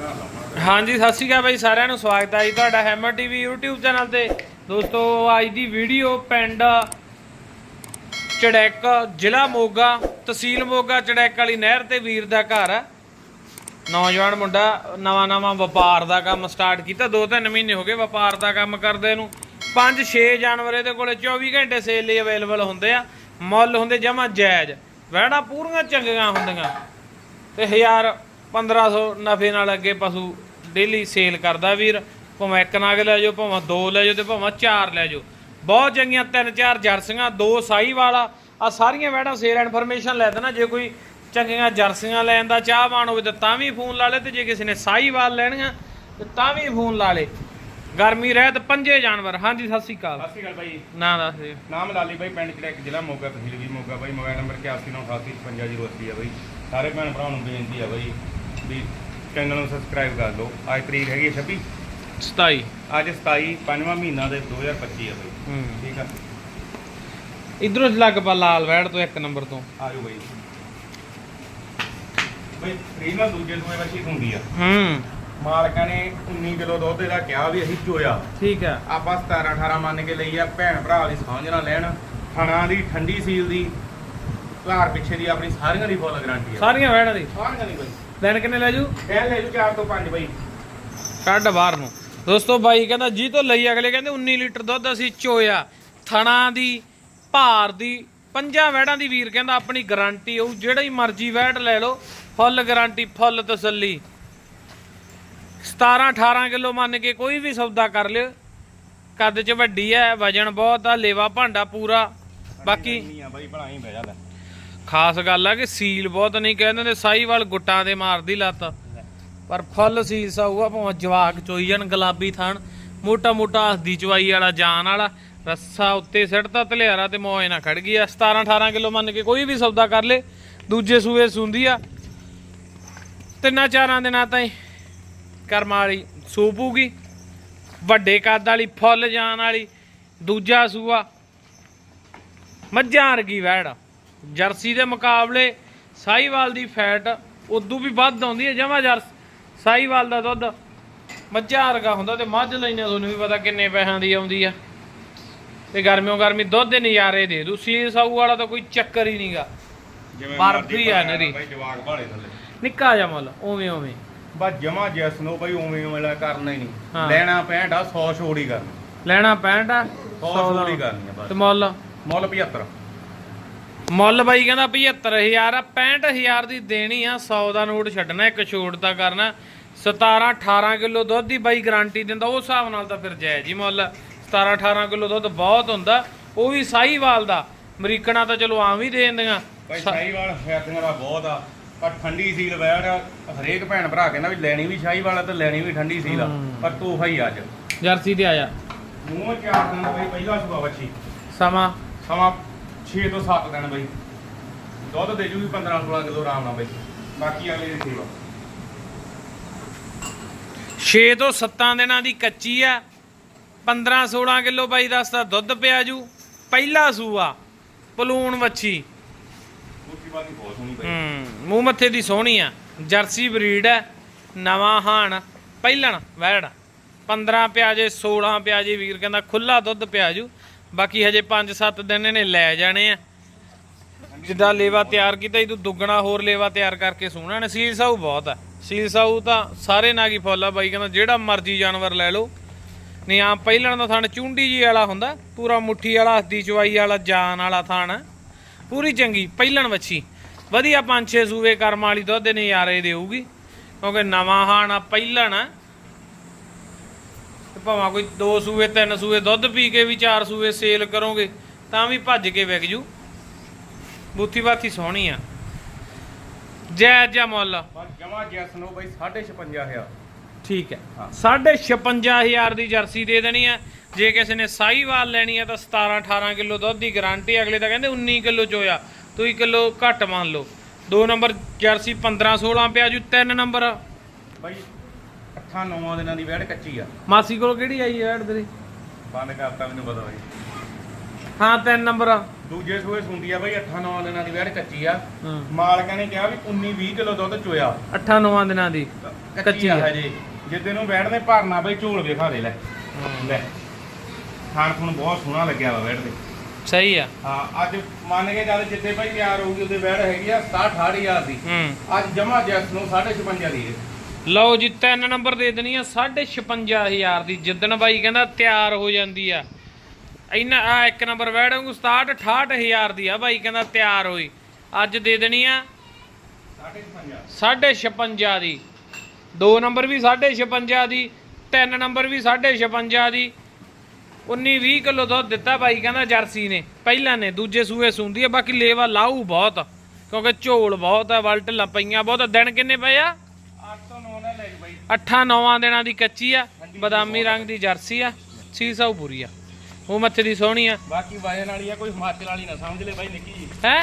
ਹਾਂਜੀ, ਸਤਿ ਸ਼੍ਰੀ ਅਕਾਲ ਬਾਈ, ਸਾਰਿਆਂ ਨੂੰ ਸਵਾਗਤ ਹੈ ਜੀ ਤੁਹਾਡਾ ਹੈਮਰ ਟੀਵੀ YouTube ਚੈਨਲ ਤੇ। ਦੋਸਤੋ, ਅੱਜ ਦੀ ਵੀਡੀਓ ਪਿੰਡ ਚੜੈਕ, ਜ਼ਿਲ੍ਹਾ ਮੋਗਾ, ਤਹਿਸੀਲ ਮੋਗਾ ਚੜੈਕ ਵਾਲੀ ਨਹਿਰ ਤੇ ਵੀਰ ਦਾ ਘਰ। ਹੈ ਨੌਜਵਾਨ ਮੁੰਡਾ ਨਵਾਂ ਨਵਾਂ ਵਪਾਰ ਦਾ ਕੰਮ ਸਟਾਰਟ ਕੀਤਾ 2-3 ਮਹੀਨੇ ਹੋ ਗਏ ਵਪਾਰ ਦਾ ਕੰਮ ਕਰਦੇ ਨੂੰ। 5-6 ਜਾਨਵਰ ਇਹਦੇ ਕੋਲੇ 24 ਘੰਟੇ ਸੇਲ ਲਈ ਅਵੇਲੇਬਲ ਹੁੰਦੇ ਆ, ਮੁੱਲ ਹੁੰਦੇ ਜਮਾ ਜਾਇਜ਼। ਵਹਿਣਾ ਪੂਰੀਆਂ ਚੰਗੀਆਂ ਹੁੰਦੀਆਂ। ਤੇ 1000 1500 ਨਫੇ ਨਾਲ ਅੱਗੇ ਪਸ਼ੂ ਡੇਲੀ ਸੇਲ ਕਰਦਾ ਵੀਰ। ਭਾਵੇਂ ਇੱਕ ਨਾਗ ਲੈ ਜਾਓ ਭਾਵੇਂ ਦੋ ਲੈ ਜਾਓ ਤੇ ਭਾਵੇਂ ਚਾਰ ਲੈ ਜਾਓ। ਬਹੁਤ ਚੰਗੀਆਂ ਤਿੰਨ ਚਾਰ ਜਰਸੀਆਂ ਦੋ ਸਾਈ ਵਾਲਾ। ਆ ਸਾਰੀਆਂ ਵੈੜਾਂ ਸੇਲ ਇਨਫੋਰਮੇਸ਼ਨ ਲੈ ਦੇਣਾ। ਜੇ ਕੋਈ ਚੰਗੀਆਂ ਜਰਸੀਆਂ ਲੈਣ ਦਾ ਚਾਹਵਾਨ ਹੋਵੇ ਤਾਂ ਤਾਂ ਵੀ ਫੋਨ ਲਾ ਲੇ ਤੇ ਜੇ ਕਿਸੇ ਨੇ ਸਾਈ ਵਾਲ ਲੈਣੀਆਂ ਤੇ ਤਾਂ ਵੀ ਫੋਨ ਲਾ ਲੇ। ਗਰਮੀ ਰਹਿਤ ਪੰਜੇ ਜਾਨਵਰ। ਹਾਂਜੀ ਸਤਿ ਸ਼੍ਰੀ ਅਕਾਲ। ਸਤਿ ਸ਼੍ਰੀ ਅਕਾਲ ਬਾਈ। ਨਾਂ ਦੱਸ ਦਿਓ। ਨਾਮ ਲਾਲੀ ਬਾਈ ਪਿੰਡ ਚੜੈਕ ਜ਼ਿਲ੍ਹਾ ਮੋਗਾ ਤਹਿਸੀਲ ਵੀ ਮੋਗਾ ਬਾਈ। ਮੋਬਾਈਲ ਨੰਬਰ 8198555080 ਆ ਬਾਈ। ਸਾਰੇ ਭੈਣ ਭਰਾਵਾਂ ਨੂੰ ਬੇਨਤੀ ਆ ਬਾਈ। ਵੀ ਚੈਨਲ ਨੂੰ ਸਬਸਕ੍ਰਾਈਬ ਕਰ ਲਓ। ਅੱਜ ਤਰੀਕ ਹੈਗੀ ਹੈ 26 27 ਅੱਜ 27 ਪੰਜਵਾਂ ਮਹੀਨਾ ਦੇ 2025 ਆ ਬਾਈ। ਹੂੰ। ਠੀਕ ਆ? ਇਧਰੋਂ ਲੱਗ ਪਾ ਲਾਲ ਵੈੜ ਤੋਂ ਇੱਕ ਨੰਬਰ ਤੋਂ। ਆ ਜਾਓ ਬਾਈ। ਬਾਈ ਰੀਨਾ ਦੂਜੇ ਸੂਏ ਵੱਛੀ ਹੁੰਦੀ ਆ। ਹੂੰ। ਮਾਲਕਾਂ ਨੇ 19 ਕਿਲੋ ਦੁੱਧ ਇਹਦਾ ਕਿਹਾ ਵੀ ਅਸੀਂ ਚੋਇਆ। ਠੀਕ ਹੈ ਆਪਾਂ 17 18 ਮੰਨ ਕੇ ਲਈ ਆ ਭੈਣ ਭਰਾ ਦੀ ਸਮਝ ਨਾ ਲੈਣ। ਥਣਾ ਦੀ ਠੰਡੀ ਸੀਲ ਦੀ ਘਰ ਪਿੱਛੇ ਦੀ ਆਪਣੀ ਸਾਰੀਆਂ ਦੀ ਫੁੱਲ ਗਾਰੰਟੀ ਆ। ਸਾਰੀਆਂ ਵੈੜਾਂ ਦੀ। ਸਾਰੀਆਂ ਦੀ ਬਾਈ। ਦਿਨ ਕਿੰਨੇ ਲੈ ਜੂ? ਕਹਿ ਲੈ ਜੂ 4 ਤੋਂ 5 ਬਾਈ। ਕੱਢ ਬਾਹਰ ਨੂੰ। ਦੋਸਤੋ ਬਾਈ ਕਹਿੰਦਾ ਜੀ ਤੋਂ ਲਈ ਅਗਲੇ ਕਹਿੰਦੇ 19 ਲੀਟਰ ਦੁੱਧ ਅਸੀਂ ਚੋਇਆ। ਥਣਾ ਦੀ ਭਾਰ ਦੀ ਪੰਜਾਂ ਵੈੜਾਂ ਦੀ ਵੀਰ ਕਹਿੰਦਾ ਆਪਣੀ ਗਾਰੰਟੀ ਹੋਊ ਜਿਹੜਾ ਹੀ ਮਰਜ਼ੀ ਵੈੜ ਲੈ ਲਓ ਫੁੱਲ ਗਾਰੰਟੀ ਫੁੱਲ ਤਸੱਲੀ। 17 18 ਕਿਲੋ ਮੰਨ ਕੇ ਕੋਈ ਵੀ ਸੌਦਾ ਕਰ ਲਿਓ। ਕੱਦ 'ਚ ਵੱਡੀ ਹੈ ਵਜਨ ਬਹੁਤ ਆ ਲੇਵਾ ਭਾਂਡਾ ਪੂਰਾ। ਬਾਕੀ ਨਹੀਂ ਆ ਬਾਈ ਭਲਾਈ ਬਹਿ ਜਾ ਲੈ। ਖਾਸ ਗੱਲ ਆ ਕਿ ਸੀਲ ਬਹੁਤ ਨਹੀਂ ਕਹਿੰਦੇ ਨੇ ਸਾਈਵਾਲ ਗੁੱਟਾਂ ਦੇ ਮਾਰਦੀ ਲੱਤ। ਪਰ ਫੁੱਲ ਸੀਸ ਆਊਗਾ ਭਾਵੇਂ ਜਵਾਕ ਚੋਈ ਜਾਣ, ਗੁਲਾਬੀ ਥਣ, ਮੋਟਾ ਮੋਟਾ ਹੱਸਦੀ ਚਵਾਈ ਵਾਲਾ, ਜਾਨ ਵਾਲਾ, ਰੱਸਾ ਉੱਤੇ ਸਿੱਟਦਾ ਧਲਿਆਰਾ ਤੇ ਮੌਜ ਨਾਲ ਖੜ ਗਈ ਆ। 17 18 ਕਿਲੋ ਮੰਨ ਕੇ ਕੋਈ ਵੀ ਸੌਦਾ ਕਰ ਲੇ, ਦੂਜੇ ਸੂਏ ਸੁੰਦੀ ਆ। ਤਿੰਨਾਂ ਚਾਰਾਂ ਦਿਨਾਂ ਤਾਈਂ ਕਰਮ ਵਾਲੀ ਸੂਪੂਗੀ ਵੱਡੇ ਕੱਦ ਵਾਲੀ, ਫੁੱਲ ਜਾਨ ਵਾਲੀ, ਦੂਜਾ ਸੂਆ। ਮੱਝਾਂ ਵਰਗੀ ਵੈੜ ਜਰਸੀ ਦੇ ਮੁਕਾਬਲੇ ਸਾਈਵਾਲ ਦੀ ਫੈਟ ਉਦੋਂ ਵੀ ਵੱਧ ਆਉਂਦੀ ਹੈ ਜਮਾ ਜਰਸ ਸਾਈਵਾਲ ਦਾ ਦੁੱਧ ਮੱਝਾਂ ਵਰਗਾ ਹੁੰਦਾ ਤੇ ਮੱਝ ਲੈਣੇ ਤੁਹਾਨੂੰ ਵੀ ਪਤਾ ਕਿੰਨੇ ਪੈਸਿਆਂ ਦੀ ਆਉਂਦੀ ਆ। ਤੇ ਗਰਮੀਓ ਗਰਮੀ ਦੁੱਧ ਦੇ ਨਜ਼ਾਰੇ ਦੇ ਦੂ ਸੀਲ ਸਾਊ ਵਾਲਾ ਤਾਂ ਕੋਈ ਚੱਕਰ ਹੀ ਨਹੀਂਗਾ ਬਰਫੀ ਆ ਨਰੀ। ਬਾਈ ਜਵਾਕ ਭਾਲੇ ਥੱਲੇ। ਨਿੱਕਾ ਜਿਹਾ ਮੁੱਲ ਉਵੇਂ ਉਵੇਂ। ਬਸ ਜਮਾ ਜੈਸ ਨੂੰ ਬਾਈ ਉਵੇਂ ਵਾਲਾ ਕਰਨਾ ਹੀ ਹਾਂ। ਨਹੀਂ ਲੈਣਾ 65 ਆ 100 ਛੋੜ ਹੀ ਕਰਨੀ। ਲੈਣਾ 65 ਆ 100 100 ਛੋੜ ਹੀ ਕਰਨੀ ਆ ਤੇ ਮੁੱਲ? ਮੁੱਲ 75 ਮੁੱਲ ਬਾਈ ਕਹਿੰਦਾ 75000 ਆ 65000 ਦੀ ਦੇਣੀ ਆ 100 ਦਾ ਨੋਟ ਛੱਡਣਾ ਇੱਕ ਛੋਟ ਤਾਂ ਕਰਨਾ। 17 18 ਕਿਲੋ ਦੁੱਧ ਦੀ ਬਾਈ ਗਾਰੰਟੀ ਦਿੰਦਾ ਉਸ ਹਿਸਾਬ ਨਾਲ ਤਾਂ ਫਿਰ ਜਾਇਜ਼ ਹੀ ਮੁੱਲ 17 18 ਕਿਲੋ ਦੁੱਧ ਬਹੁਤ ਹੁੰਦਾ ਉਹ ਵੀ ਸਾਹੀਵਾਲ ਦਾ। ਅਮਰੀਕਣਾ ਤਾਂ ਚਲੋ ਆਮ ਹੀ ਦੇ ਦਿੰਦੀਆਂ। ਭਾਈ ਸ਼ਾਹੀਵਾਲ ਫੈਦੀਆਂ ਦਾ ਬਹੁਤ ਆ ਪਰ ਠੰਡੀ ਸੀਲ ਬੈਠ ਹਰੇਕ ਭੈਣ ਭਰਾ ਕਹਿੰਦਾ ਵੀ ਲੈਣੀ ਵੀ ਸ਼ਾਹੀਵਾਲ ਆ ਤੇ ਲੈਣੀ ਵੀ ਠੰਡੀ ਸੀਲ ਆ। ਪਰ ਤੋਹਫਾ ਹੀ ਅੱਜ। ਜਰਸੀ ਤੇ ਆਇਆ। ਮੂੰਹ ਚਾਰ ਦਿਨ ਬਈ ਪਹਿਲਾ ਸੁਬਾ ਬੱਚੀ ਸਮਾਂ? ਸਮਾਂ 6 ਤੋਂ 7 ਦਿਨ ਬਈ। ਦੁੱਧ ਦੇ ਜੂਗੀ 15 16 ਕਿਲੋ ਆਰਾਮ ਨਾਲ ਬਈ। ਬਾਕੀ ਅਗਲੇ ਦੀ ਸੇਵਾ। 6 ਤੋਂ 7 ਦਿਨਾਂ ਦੀ ਕੱਚੀ ਆ। 15 16 ਕਿਲੋ ਬਾਈ ਦੱਸਦਾ ਦੁੱਧ ਪਿਆ ਜੂ। ਪਹਿਲਾ ਸੂਆ ਪਲੂਣ ਵੱਛੀ। ਦੂਜੀ ਬਾਤ ਬਹੁਤ ਸੋਹਣੀ ਬਈ। ਹੂੰ ਮੂੰਹ ਮੱਥੇ ਦੀ ਸੋਹਣੀ ਆ। ਜਰਸੀ ਬਰੀਡ ਹੈ ਨਵਾਂ ਹਾਣ। ਪਹਿਲਣ ਵੈੜ। 15 ਪਿਆਜੇ 16 ਪਿਆਜੇ ਵੀਰ ਕਹਿੰਦਾ ਖੁੱਲਾ ਦੁੱਧ ਪਿਆਜੂ ਬਾਕੀ ਹਜੇ 5-7 ਦਿਨ ਇਹਨੇ ਲੈ ਜਾਣੇ ਆ। ਜਿੱਦਾਂ ਲੇਵਾ ਤਿਆਰ ਕੀਤਾ ਇਹ ਤੋਂ ਦੁੱਗਣਾ ਹੋਰ ਲੇਵਾ ਤਿਆਰ ਕਰਕੇ ਸੋਹਣਾ ਨੇ। ਸੀਲ ਸਾਊ ਬਹੁਤ ਆ। ਸੀਲ ਸਾਊ ਤਾਂ ਸਾਰੇ ਨਾਗੀ ਫੁੱਲਾ ਬਾਈ, ਕਹਿੰਦਾ ਜਿਹੜਾ ਮਰਜ਼ੀ ਜਾਨਵਰ ਲੈ ਲਓ। ਨਹੀਂ ਆ ਪਹਿਲਾਂ ਦਾ ਥਣ ਚੁੰਡੀ ਜੀ ਵਾਲਾ ਹੁੰਦਾ, ਪੂਰਾ ਮੁੱਠੀ ਵਾਲਾ ਹੱਦੀ ਚਵਾਈ ਵਾਲਾ, ਜਾਨ ਵਾਲਾ ਥਣ ਪੂਰੀ ਚੰਗੀ, ਪਹਿਲਣ ਵੱਛੀ। ਵਧੀਆ ਪੰਜ ਛੇ ਸੂਵੇ ਕਰਮ ਵਾਲੀ ਦੁੱਧ ਦੇ ਨਜ਼ਾਰੇ ਦੇਊਗੀ, ਕਿਉਂਕਿ ਨਵਾਂ ਹਾਣਾ ਪਹਿਲਣ ਆ ਤੇ ਭਾਵੇਂ ਕੋਈ ਦੋ ਸੂਵੇ ਤਿੰਨ ਸੂਵੇ ਦੁੱਧ ਪੀ ਕੇ ਵੀ ਚਾਰ ਸੂਵੇ ਸੇਲ ਕਰੋਗੇ ਤਾਂ ਵੀ ਭੱਜ ਕੇ ਵਿਕ ਜੂ। ਬੂਥੀ ਬਾਥੀ ਸੋਹਣੀ ਆ। ਜੈ ਜੈ ਮੁੱਲ। ਜਮਾ ਜੈਸ ਨੂੰ ਬਈ 55000 ਠੀਕ ਹੈ। ਹਾਂ। 55000 ਦੀ ਜਰਸੀ ਦੇ ਦੇਣੀ ਹੈ ਜੇ ਕਿਸੇ ਨੇ ਸਾਈਵਾਲ ਲੈਣੀ ਹੈ ਤਾਂ 17 18 ਕਿਲੋ ਦੁੱਧ ਦੀ ਗਾਰੰਟੀ ਅਗਲੇ ਤਾਂ ਕਹਿੰਦੇ 19 ਕਿਲੋ ਚੋਇਆ। ਤੁਸੀਂ ਕਿਲੋ ਘੱਟ ਮੰਨ ਲਓ। ਦੋ ਨੰਬਰ ਜਰਸੀ 15 16 ਪਿਆ ਜੂ ਤਿੰਨ ਨੰਬਰ। ਬਈ ਅੱਠਾਂ ਨੌਵਾਂ ਦਿਨਾਂ ਦੀ ਵੈੜ ਕੱਚੀ ਆ। ਮਾਸੀ ਕੋਲ ਕਿਹੜੀ ਆਈ ਐਡ ਤੇਰੀ? ਬੰਦ ਕਰਤਾ ਮੈਨੂੰ ਪਤਾ ਬਈ। ਹਾਂ ਤਿੰਨ ਨੰਬਰ ਦੂਜੇ ਸੂਏ ਸੁੰਦੀ ਆ ਬਾਈ 8-9 ਦਿਨਾਂ ਦੀ ਵੈੜ ਕੱਚੀ ਆ। ਹਾਂ। ਮਾਲਕਾਂ ਨੇ ਕਿਹਾ ਵੀ 19-20 ਕਿਲੋ ਦੁੱਧ ਚੋਇਆ। 8-9 ਦਿਨਾਂ ਦੀ ਕੱਚੀ ਆ। ਹਜੇ। ਜਿੱਦੇ ਨੂੰ ਵੈੜ ਨੇ ਭਰਨਾ ਬਈ ਝੋਲ ਵੇਖਾ ਦੇ ਲੈ। ਲੈ। ਖਾਣ ਖੁਣ ਬਹੁਤ ਸੋਹਣਾ ਲੱਗਿਆ ਵਾ ਵੈੜ ਦੇ। ਸਹੀ ਆ। ਹਾਂ ਅੱਜ ਮੰਨ ਕੇ ਚੱਲ ਜਿੱਥੇ ਭਾਈ ਤਿਆਰ ਹੋਊਗੀ ਉਹਦੇ ਵੈੜ ਹੈਗੀ ਆ 67 ਹਜ਼ਾਰ ਦੀ। ਹੂੰ। ਅੱਜ ਜਮਾ ਜੈਸ ਨੂੰ 56 ਦੀ ਹੈ ਲਓ ਜੀ, ਤਿੰਨ ਨੰਬਰ ਦੇ ਦੇਣੀ ਆ 56500 ਦੀ। ਜਿੱਦਣ ਬਾਈ ਕਹਿੰਦਾ ਤਿਆਰ ਹੋ ਜਾਂਦੀ ਆ। ਇਹਨਾਂ ਆ ਇੱਕ ਨੰਬਰ ਵੈੜਾਂਗੂ 67 68000 ਦੀ ਆ, ਬਾਈ ਕਹਿੰਦਾ ਤਿਆਰ ਹੋਈ। ਅੱਜ ਦੇ ਦੇਣੀ ਆ 56 56 ਦੀ। ਦੋ ਨੰਬਰ ਵੀ 56 ਦੀ, ਤਿੰਨ ਨੰਬਰ ਵੀ 56 ਦੀ। 19 20 ਕਿਲੋ ਦੁੱਧ ਦਿੱਤਾ ਬਾਈ ਕਹਿੰਦਾ ਜਰਸੀ ਨੇ, ਪਹਿਲਾਂ ਨੇ, ਦੂਜੇ ਸੂਏ ਸੁੰਦੀ ਆ, ਬਾਕੀ ਲੇਵਾ ਲਾਊ ਬਹੁਤ, ਕਿਉਂਕਿ ਝੋਲ ਬਹੁਤ ਆ ਵਲਟ ਲਪਈਆਂ ਬਹੁਤ, ਦਿਨ ਕਿੰਨੇ ਪਏ ਆ? 8 9 ਦਿਨਾਂ ਦੀ ਕੱਚੀ ਆ ਬਦਾਮੀ ਰੰਗ ਦੀ ਜਰਸੀ ਆ ਸੀਸਾਉ ਪੂਰੀ ਆ। ਉਹ ਮੱਥੇ ਦੀ ਸੋਹਣੀ ਆ। ਬਾਕੀ ਵਜਨ ਵਾਲੀ ਆ ਕੋਈ ਹਿਮਾਚਲ ਵਾਲੀ ਨਾ ਸਮਝ ਲੈ ਬਾਈ ਨਿੱਕੀ ਜੀ। ਹੈ?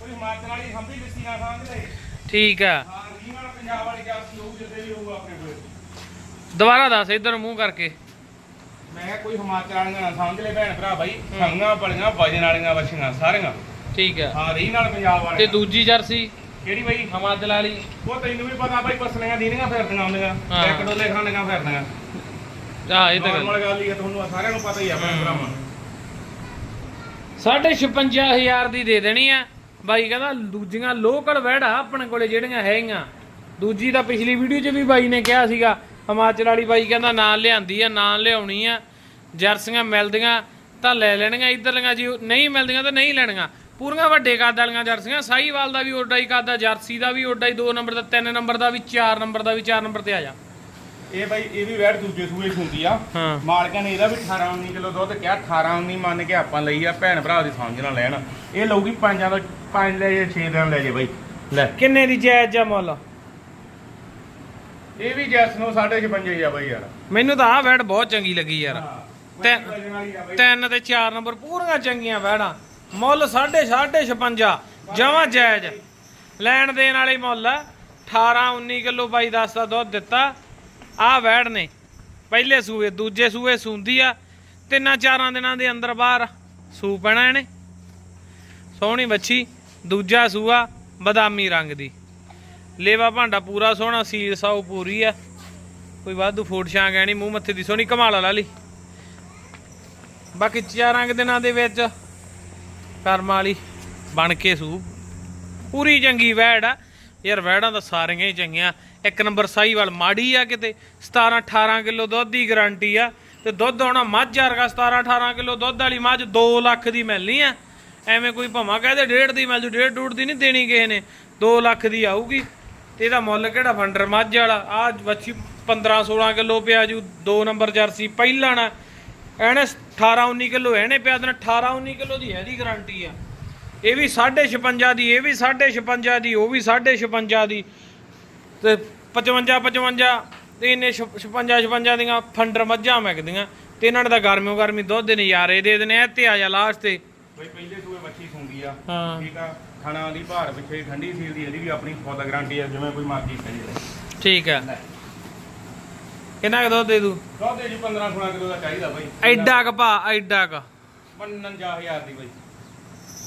ਕੋਈ ਹਿਮਾਚਲ ਵਾਲੀ ਸਮਝੀ ਲਿੱਤੀ ਨਾ ਸਮਝ ਲੈ। ਠੀਕ ਆ। ਦੁਬਾਰਾ ਦੱਸ ਇਧਰ ਮੂੰਹ ਕਰਕੇ। ਮੈਂ ਕੋਈ ਹਿਮਾਚਲ ਵਾਲੀਆਂ ਨਾ ਸਮਝ ਲੈ ਭੈਣ ਭਰਾ ਬਾਈ। ਸੰਗਾਂ ਬਲੀਆਂ ਵਜਨ ਵਾਲੀਆਂ ਵਛੀਆਂ ਸਾਰੀਆਂ। ਠੀਕ ਆ। ਹਾਂ ਰੀ ਨਾਲ ਪੰਜਾਬ ਵਾਲੇ ਤੇ ਦੂਜੀ ਜਰਸੀ? ਕਿਹੜੀ ਬਾਈ? ਹਮਾਦਲ ਵਾਲੀ ਉਹ ਤੈਨੂੰ ਵੀ ਪਤਾ ਬਾਈ ਪਸਲੀਆਂ ਦੀਨੀਆਂ ਫਿਰਦੀਆਂ ਹੁੰਦੀਆਂ। ਹਾਂ। ਇੱਕ ਡੋਲੇ ਖਾਣੀਆਂ ਫਿਰਦੀਆਂ। ਆ ਇਹ ਤਾਂ ਗੱਲ। ਨਾਰਮਲ ਗੱਲ ਹੀ ਆ ਤੁਹਾਨੂੰ ਸਾਰਿਆਂ ਨੂੰ ਪਤਾ ਹੀ ਆ ਭਰਾਵਾਂ। ਸਾਢੇ 56000 ਦੀ ਦੇ ਦੇਣੀ ਆ। ਬਾਈ ਕਹਿੰਦਾ ਦੂਜੀਆਂ ਲੋਕਲ ਵਹਿੜਾ ਆਪਣੇ ਕੋਲੇ ਜਿਹੜੀਆਂ ਹੈਗੀਆਂ। ਦੂਜੀ ਤਾਂ ਪਿਛਲੀ ਵੀਡੀਓ 'ਚ ਵੀ ਬਾਈ ਨੇ ਕਿਹਾ ਸੀਗਾ ਹਿਮਾਚਲ ਵਾਲੀ ਬਾਈ ਕਹਿੰਦਾ ਨਾਂ ਲਿਆਂਦੀ ਆ ਨਾਂ ਲਿਆਉਣੀ ਆ। ਜਰਸੀਆਂ ਮਿਲਦੀਆਂ ਤਾਂ ਲੈ ਲੈਣੀਆਂ ਇੱਧਰਲੀਆਂ ਜੀ ਨਹੀਂ ਮਿਲਦੀਆਂ ਤਾਂ ਨਹੀਂ ਲੈਣੀਆਂ। ਪੂਰੀਆਂ ਵੱਡੇ ਕੱਦ ਵਾਲੀਆਂ ਜਰਸੀਆਂ ਸਾਈਵਾਲ ਦਾ ਵੀ ਓਡਾ ਹੀ ਕੱਦ ਆ ਜਰਸੀ ਦਾ ਵੀ ਓਡਾ ਹੀ 2 ਨੰਬਰ ਦਾ 3 ਨੰਬਰ ਦਾ ਵੀ 4 ਨੰਬਰ ਦਾ ਵੀ 4 ਨੰਬਰ ਤੇ ਆ ਜਾ। ਇਹ ਬਾਈ ਇਹ ਵੀ ਵੈੜ ਦੂਜੇ ਸੂਏ ਹੁੰਦੀ ਆ। ਹਾਂ। ਮਾਲਕਾਂ ਨੇ ਇਹਦਾ ਵੀ 18 19 ਕਿਲੋ ਦੁੱਧ ਕਿਹਾ 18 19 ਮੰਨ ਕੇ ਆਪਾਂ ਲਈ ਆ ਭੈਣ ਭਰਾ ਦੀ ਸਮਝ ਨਾਲ ਲੈਣ। ਇਹ ਲਊਗੀ ਪੰਜਾਂ ਦਾ ਪੰਜ ਲੈ ਜੇ 6 ਦਿਨ ਲੈ ਜੇ ਬਾਈ। ਲੈ। ਕਿੰਨੇ ਦੀ ਜਾਇਜ਼ ਆ ਮੁੱਲ? ਇਹ ਵੀ ਜੈਸ ਨੂੰ 56 ਆ ਬਾਈ ਯਾਰ। ਮੈਨੂੰ ਤਾਂ ਆਹ ਵੈੜ ਬਹੁਤ ਚੰਗੀ ਲੱਗੀ ਯਾਰ। ਤੇ- ਵਜਨ ਵਾਲੀ ਆ ਬਾਈ। ਤਿੰਨ ਤੇ 4 ਨੰਬਰ ਪੂਰੀਆਂ ਚੰਗੀਆਂ ਵੈੜਾਂ। ਮੁੱਲ 56 56 ਜਮਾ ਜਾਇਜ਼। ਲੈਣ ਦੇਣ ਵਾਲੀ ਮੁੱਲ ਆ 18 19 ਕਿਲੋ ਬਾਈ ਦਸ ਦਾ ਦੁੱਧ ਦਿੱਤਾ। ਆਹ ਵੈੜ ਨੇ। ਪਹਿਲੇ ਸੂਏ, ਦੂਜੇ ਸੂਏ ਸੂੰਦੀ ਆ। ਤਿੰਨਾਂ ਚਾਰਾਂ ਦਿਨਾਂ ਦੇ ਅੰਦਰ ਬਾਹਰ ਸੂ ਪੈਣਾ ਇਹਨੇ। ਸੋਹਣੀ ਬੱਚੀ ਦੂਜਾ ਸੂਆ ਬਦਾਮੀ ਰੰਗ ਦੀ। ਲੇਵਾ ਭਾਂਡਾ ਪੂਰਾ ਸੋਹਣਾ, ਸੀਲ ਸਾਉ ਪੂਰੀ ਆ। ਕੋਈ ਵਾਧੂ ਫੋੜ ਛਾਂ ਗੈਣੀ ਮੂੰਹ ਮੱਥੇ ਦੀ ਸੋਹਣੀ ਕਮਾਲ ਲਾ ਲਈ ਬਾਕੀ ਚਾਰਾਂ ਕੁ ਦਿਨਾਂ ਦੇ ਵਿੱਚ ਕਰਮ ਵਾਲੀ ਬਣ ਕੇ ਸੂ। ਪੂਰੀ ਚੰਗੀ ਵੈੜ ਆ। ਯਾਰ ਵੈੜਾਂ ਤਾਂ ਸਾਰੀਆਂ ਹੀ ਚੰਗੀਆਂ। ਇੱਕ ਨੰਬਰ ਸਾਈਵਾਲ ਮਾੜੀ ਆ ਕਿਤੇ। 17 18 ਕਿਲੋ ਦੁੱਧ ਦੀ ਗਾਰੰਟੀ ਆ। ਤੇ ਦੁੱਧ ਆਉਣਾ ਮੱਝ ਵਰਗਾ 17 18 ਕਿਲੋ ਦੁੱਧ ਵਾਲੀ ਮੱਝ 2 ਲੱਖ ਦੀ ਮਿਲਣੀ ਆ। ਐਵੇਂ ਕੋਈ ਭਮਾ ਕਹਦੇ ਡੇਢ ਦੀ ਮਿਲ ਜੂ, ਡੇਢ ਡੂਢ ਦੀ ਨਹੀਂ ਦੇਣੀ ਕਿਸੇ ਨੇ। 2 ਲੱਖ ਦੀ ਆਊਗੀ। ਤੇ ਇਹਦਾ ਮੁੱਲ ਕਿਹੜਾ ਫੰਡਰ? ਮੱਝ ਵਾਲਾ। ਆ ਵੱਛੀ 15 16 ਕਿਲੋ ਪਿਆ ਜੂ। 2 ਨੰਬਰ ਜਰਸੀ ਪਹਿਲਾਂ ਨਾ ਇਹਨੇ 18 19 ਕਿਲੋ ਇਹਨੇ ਪਿਆ ਦੇਣਾ 18 19 ਕਿਲੋ ਦੀ ਇਹਦੀ ਗਾਰੰਟੀ ਆ। ਇਹ ਵੀ 56 ਦੀ ਇਹ ਵੀ 56 ਦੀ ਉਹ ਵੀ 56 ਦੀ। ਤੇ 55 55 ਤੇ ਇਹਨੇ 56 56 ਦੀਆਂ ਫੰਡਰ ਮੱਝਾਂ ਮੈਕਦੀਆਂ ਤੇ ਇਹਨਾਂ ਤਾਂ ਗਰਮਿਓ ਗਰਮੀ ਦੁੱਧ ਦੇ ਨਜ਼ਾਰੇ ਦੇ ਦੇਣੇ ਆ ਤੇ ਆ ਜਾ ਲਾਸਟ ਤੇ। ਬਾਈ ਪਹਿਲੇ ਸੂਏ ਮੱਛੀ ਸੁੰਦੀ ਆ। ਹਾਂ। ਠੀਕ ਆ ਖਾਣਾ ਦੀ ਭਾਰ ਪਿੱਛੇ ਠੰਡੀ ਸੀਲ ਦੀ ਇਹਦੀ ਵੀ ਆਪਣੀ ਫੁੱਲ ਗਾਰੰਟੀ ਆ ਜਿਵੇਂ ਕੋਈ ਮਰਜ਼ੀ ਕਹੇ। ਠੀਕ ਆ। ਕਿੰਨਾ ਕੁ ਦੁੱਧ ਦੇ ਦੂ? ਦੁੱਧ ਜੀ 15 16 ਕਿਲੋ ਦਾ ਚਾਹੀਦਾ ਬਾਈ। ਐਡਾ ਕ ਭਾ ਐਡਾ ਕ। 59000 ਦੀ ਬਾਈ।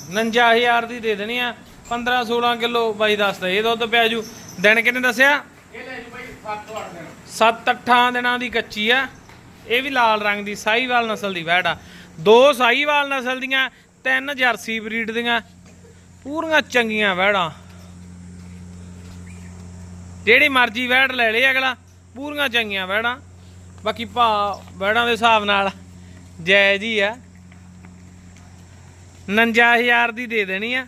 59000 ਦੀ ਦੇ ਦੇਣੀ ਆ 15 16 ਕਿਲੋ ਬਾਈ ਦੱਸਦਾ ਇਹ ਦੁੱਧ ਪਿਆ ਜੂ। ਦਿਨ ਕਿੰਨੇ ਦੱਸਿਆ? ਇਹ ਲੈ ਜੀ ਬਾਈ 7 8 ਦਿਨ। 7-8 ਦਿਨਾਂ ਦੀ ਕੱਚੀ ਆ। ਇਹ ਵੀ ਲਾਲ ਰੰਗ ਦੀ ਸਾਹੀਵਾਲ ਨਸਲ ਦੀ ਵੈੜ ਆ। ਦੋ ਸਾਹੀਵਾਲ ਨਸਲ ਦੀਆਂ ਤਿੰਨ ਜਰਸੀ ਬਰੀਡ ਦੀਆਂ। ਪੂਰੀਆਂ ਚੰਗੀਆਂ ਵੈੜਾਂ। ਜਿਹੜੀ ਮਰਜ਼ੀ ਵੈੜ ਲੈ ਲੇ ਅਗਲਾ। ਪੂਰੀਆਂ ਚੰਗੀਆਂ ਵੈੜਾਂ ਬਾਕੀ ਭਾ ਵੈੜਾਂ ਦੇ ਹਿਸਾਬ ਨਾਲ ਜਾਇਜ਼ ਹੀ ਆ। 59000 ਦੀ ਦੇ ਦੇਣੀ ਆ।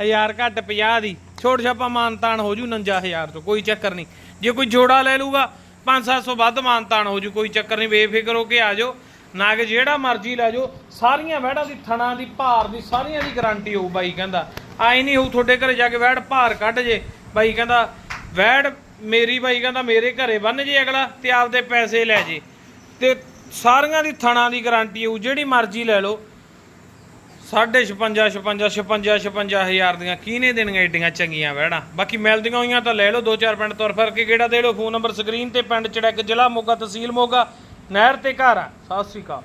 1000 ਘੱਟ 50 ਦੀ। ਛੋਟ ਛਾਪਾ ਮਾਨਤਾਨ ਹੋ ਜੂ 59000 ਤੋਂ, ਕੋਈ ਚੱਕਰ ਨਹੀਂ। ਜੇ ਕੋਈ ਜੋੜਾ ਲੈ ਲੂਗਾ 5-700 ਵੱਧ ਮਾਨਤਾਨ ਹੋ ਜੂ, ਕੋਈ ਚੱਕਰ ਨਹੀਂ। ਬੇਫਿਕਰ ਹੋ ਕੇ ਆ ਜਾਓ। ਨਾ ਕਿ ਜਿਹੜਾ ਮਰਜ਼ੀ ਲੈ ਜਾਓ। ਸਾਰੀਆਂ ਵਹਿੜਾਂ ਦੀ ਥਣਾ ਦੀ ਭਾਰ ਦੀ ਸਾਰੀਆਂ ਦੀ ਗਾਰੰਟੀ ਹੋਊ ਬਾਈ ਕਹਿੰਦਾ। ਆਈ ਨਹੀਂ ਹੋਊ ਤੁਹਾਡੇ ਘਰੇ ਜਾ ਕੇ ਵਹਿੜ ਭਾਰ ਕੱਢ ਜੇ। ਬਾਈ ਕਹਿੰਦਾ, ਵਹਿੜ ਮੇਰੀ ਬਾਈ ਕਹਿੰਦਾ ਮੇਰੇ ਘਰੇ ਬੰਨ ਜੇ ਅਗਲਾ ਤੇ ਆਪਦੇ ਪੈਸੇ ਲੈ ਜੇ। ਤੇ ਸਾਰੀਆਂ ਦੀ ਥਣਾ ਦੀ ਗਾਰੰਟੀ ਹੋਊ, ਜਿਹੜੀ ਮਰਜ਼ੀ ਲੈ ਲਓ। ਸਾਢੇ 56 56 56 56 ਹਜ਼ਾਰ ਦੀਆਂ ਕਿਹਨੇ ਦੇਣੀਆਂ ਏਡੀਆਂ ਚੰਗੀਆਂ ਵਹਿਣਾ ਬਾਕੀ ਮਿਲਦੀਆਂ ਹੋਈਆਂ ਤਾਂ ਲੈ ਲਓ, ਦੋ ਚਾਰ ਪਿੰਡ ਤੁਰ ਫਿਰ ਕੇ ਕਿਹੜਾ ਦੇ ਲਓ। ਫੋਨ ਨੰਬਰ ਸਕਰੀਨ ਤੇ ਪਿੰਡ ਚੜਕ ਜ਼ਿਲ੍ਹਾ ਮੋਗਾ, ਤਹਿਸੀਲ ਮੋਗਾ, ਨਹਿਰ ਤੇ ਘਰ ਆ। ਸਤਿ ਸ੍ਰੀ ਅਕਾਲ।